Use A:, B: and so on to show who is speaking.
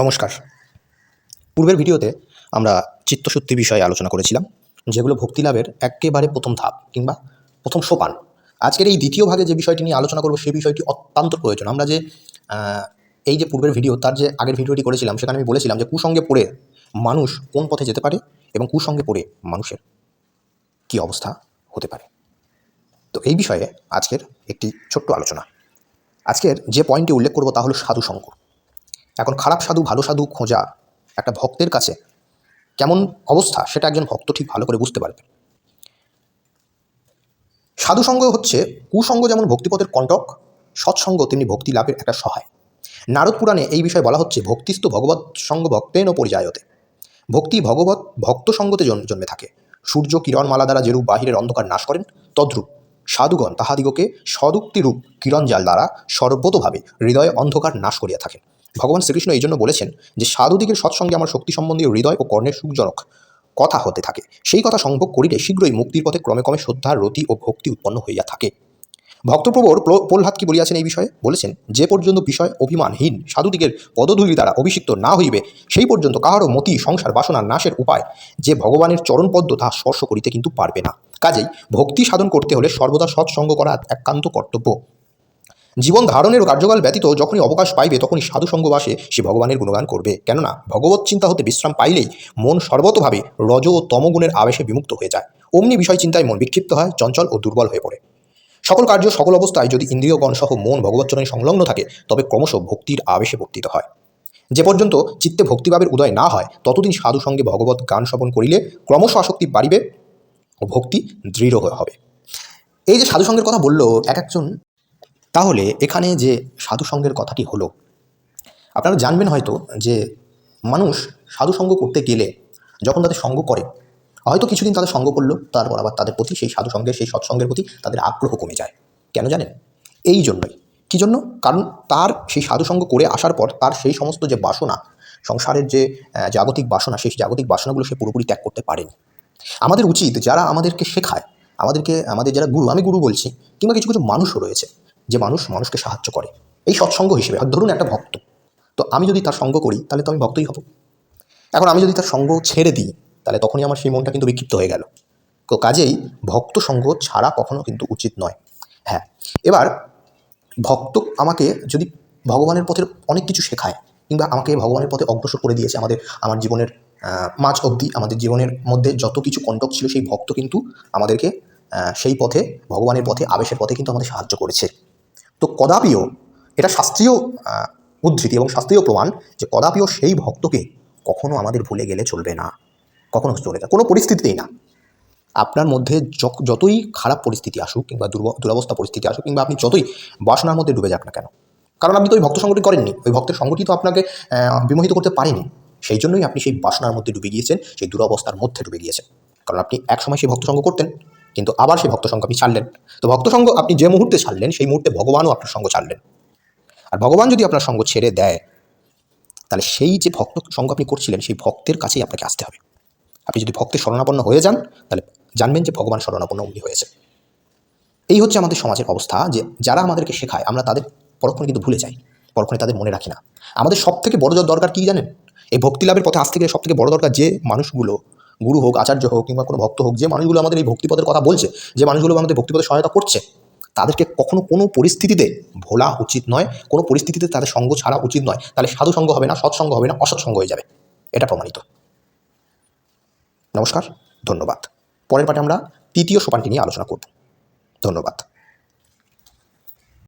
A: নমস্কার। পূর্বের ভিডিওতে আমরা চিত্তশুদ্ধি বিষয়ে আলোচনা করেছিলাম, যেগুলো ভক্তি লাভের একেবারে প্রথম ধাপ কিংবা প্রথম সোপান। আজকের এই দ্বিতীয় ভাগে যে বিষয়টি নিয়ে আলোচনা করব সেই বিষয়টি অত্যন্ত প্রয়োজন। আমরা যে এই যে পূর্বের ভিডিও, তার যে আগের ভিডিওটি করেছিলাম, সেখানে আমি বলেছিলাম যে কুসঙ্গে পড়ে মানুষ কোন পথে যেতে পারে এবং কুসঙ্গে পড়ে মানুষের কী অবস্থা হতে পারে। তো এই বিষয়ে আজকের একটি ছোট্ট আলোচনা। আজকের যে পয়েন্টটি উল্লেখ করব, তা হলো সাধু সঙ্গ এখন খারাপ সাধু, ভালো সাধু খোঁজা একটা ভক্তের কাছে কেমন অবস্থা সেটা একজন ভক্ত ঠিক ভালো করে বুঝতে পারবে। সাধুসঙ্গ হচ্ছে কুসঙ্গ যেমন ভক্তিপথের কণ্টক, সৎসঙ্গ তেমনি ভক্তি লাভের একটা সহায়। নারদ পুরাণে এই বিষয়ে বলা হচ্ছে, ভক্তিস্থ ভগবত সঙ্গ ভক্তেন পরিযায়তে। ভক্তি ভগবত ভক্ত সঙ্গতে জন্মে থাকে। সূর্য কিরণমালা দ্বারা যেরূপ বাহিরের অন্ধকার নাশ করেন, তদ্রূপ সাধুগণ তাহাদিগকে সদুক্তিরূপ কিরণ জাল দ্বারা সর্বতভাবে হৃদয়ে অন্ধকার নাশ করিয়া থাকেন। ভগবান শ্রীকৃষ্ণ এই জন্য বলেছেন যে সাধুদিগের সৎসঙ্গে আমার শক্তি সম্বন্ধীয় হৃদয় ও কর্ণের সুখজনক কথা হতে থাকে। সেই কথা সংভোগ করিলে শীঘ্রই মুক্তির পথে ক্রমে ক্রমে শ্রদ্ধা, রতি ও ভক্তি উৎপন্ন হইয়া থাকে। ভক্তপ্রবর প্র- প্রহ্লাদ কি বলিয়াছেন এই বিষয়ে? বলেছেন, যে পর্যন্ত বিষয় অভিমানহীন সাধুদিগের পদধূলি দ্বারা অভিষিক্ত না হইবে, সেই পর্যন্ত কাহারও মতি, সংসার বাসনা, নাশের উপায় যে ভগবানের চরণপদ্ম তাহা স্পর্শ করিতে কিন্তু পারবে না। কাজেই ভক্তি সাধন করতে হলে সর্বদা সৎসঙ্গ করা একান্ত কর্তব্য। জীবন ধারণের কার্যকাল ব্যতীত যখনই অবকাশ পাইবে, তখনই সাধুসঙ্গবাসে সে ভগবানের গুণগান করবে। কেননা, ভগবত চিন্তা হতে বিশ্রাম পাইলেই মন সর্বতভাবে রজ ও তমগুণের আবেশে বিমুক্ত হয়ে যায়। অমনি বিষয় চিন্তায় মন বিক্ষিপ্ত হয়, চঞ্চল ও দুর্বল হয়ে পড়ে। সকল কার্য সকল অবস্থায় যদি ইন্দ্রিয়গণ সহ মন ভগবচ্চরণে সংলগ্ন থাকে, তবে ক্রমশ ভক্তির আবেশে বর্তিত হয়। যে পর্যন্ত চিত্তে ভক্তিভাবের উদয় না হয়, ততদিন সাধু সঙ্গে ভগবত গান শ্রবণ করিলে ক্রমশ আসক্তি বাড়িবে ও ভক্তি দৃঢ় হবে। এই যে সাধুসঙ্গের কথা বলল, এক একজন তাহলে এখানে যে সাধুসঙ্গের কথাটি হলো, আপনারা জানবেন হয়তো যে মানুষ সাধুসঙ্গ করতে গেলে যখন তাদের সঙ্গ করে, হয়তো কিছুদিন তাদের সঙ্গ করল, তারপর আবার তাদের প্রতি সেই সাধু সাধুসঙ্গের, সেই সৎসঙ্গের প্রতি তাদের আগ্রহ কমে যায়। কেন জানেন? এই জন্যই। কী জন্য? কারণ তার সেই সাধুসঙ্গ করে আসার পর তার সেই সমস্ত যে বাসনা, সংসারের যে জাগতিক বাসনা, সেই জাগতিক বাসনাগুলো সে পুরোপুরি ত্যাগ করতে পারেনি। আমাদের উচিত যারা আমাদেরকে শেখায়, আমাদেরকে, আমাদের যারা গুরু, আমি গুরু বলছি, কিংবা কিছু কিছু মানুষও রয়েছে যে মানুষ মানুষকে সাহায্য করে। এই সৎসঙ্গ হিসেবে, আর ধরুন একটা ভক্ত, তো আমি যদি তার সঙ্গ করি, তাহলে তো আমি ভক্তই হব। এখন আমি যদি তার সঙ্গ ছেড়ে দিই, তাহলে তখনই আমার সেই মনটা কিন্তু বিক্ষিপ্ত হয়ে গেল। তো কাজেই ভক্ত সঙ্গ ছাড়া কখনো কিন্তু উচিত নয়। হ্যাঁ এবার ভক্ত আমাকে যদি ভগবানের পথের অনেক কিছু শেখায়, কিংবা আমাকে ভগবানের পথে অগ্রসর করে দিয়েছে আমাদের, আমার জীবনের মাঝ অবধি, আমাদের জীবনের মধ্যে যত কিছু কণ্টক ছিল, সেই ভক্ত কিন্তু আমাদেরকে সেই পথে, ভগবানের পথে, আবেশের পথে কিন্তু আমাদের সাহায্য করেছে। তো কদাপিও এটা শাস্ত্রীয় উদ্ধৃতি এবং শাস্ত্রীয় প্রমাণ যে কদাপিও সেই ভক্তকে কখনো আমাদের ভুলে গেলে চলবে না, কখনো চলে যায় কোনো পরিস্থিতিতেই না। আপনার মধ্যে যতই খারাপ পরিস্থিতি আসুক কিংবা দুর্ব, দুরবস্থা পরিস্থিতি আসুক কিংবা আপনি যতই বাসনার মধ্যে ডুবে যাক না কেন, কারণ আপনি তো ওই ভক্ত সংগঠন করেননি, ওই ভক্তের সংগঠি তো আপনাকে বিমোহিত করতে পারেনি, সেই জন্যই আপনি সেই বাসনার মধ্যে ডুবে গিয়েছেন, সেই দুরবস্থার মধ্যে ডুবে গিয়েছেন, কারণ আপনি এক সময় সেই ভক্ত সঙ্গ করতেন। কিন্তু আবার সেই ভক্ত সঙ্গ আপনি ছাড়লেন। তো ভক্ত সঙ্গ আপনি যে মুহূর্তে ছাড়লেন, সেই মুহূর্তে ভগবানও আপনার সঙ্গ ছাড়লেন। আর ভগবান যদি আপনার সঙ্গ ছেড়ে দেয়, তাহলে সেই যে ভক্ত সঙ্গ আপনি করছিলেন, সেই ভক্তের কাছেই আপনাকে আসতে হবে। আপনি যদি ভক্তের শরণাপন্ন হয়ে যান, তাহলে জানবেন যে ভগবান শরণাপন্ন উনি হয়েছে এই হচ্ছে আমাদের সমাজের অবস্থা, যে যারা আমাদেরকে শেখায়, আমরা তাদের পরক্ষণে কিন্তু ভুলে যাই, পরক্ষণে তাদের মনে রাখি না। আমাদের সব থেকে বড় দরকার কী জানেন? এই ভক্তি লাভের পথে আসতে গেলে সব থেকে বড় দরকার যে মানুষগুলো গুরু হোক, আচার্য হোক কিংবা কোনো ভক্ত হোক, যে মানুষগুলো আমাদের এই ভক্তিপদের কথা বলছে, যে মানুষগুলো আমাদের ভক্তিপথে সহায়তা করছে, তাদেরকে কখনো কোনো পরিস্থিতিতে ভোলা উচিত নয়, কোনো পরিস্থিতিতে তাদের সঙ্গ ছাড়া উচিত নয়। তাহলে সাধু সঙ্গ হবে না সৎসঙ্গ হবে না অসৎসঙ্গ হয়ে যাবে। এটা প্রমাণিত। নমস্কার, ধন্যবাদ। পরের পাঠে আমরা তৃতীয় সোপানটি নিয়ে আলোচনা করব। ধন্যবাদ।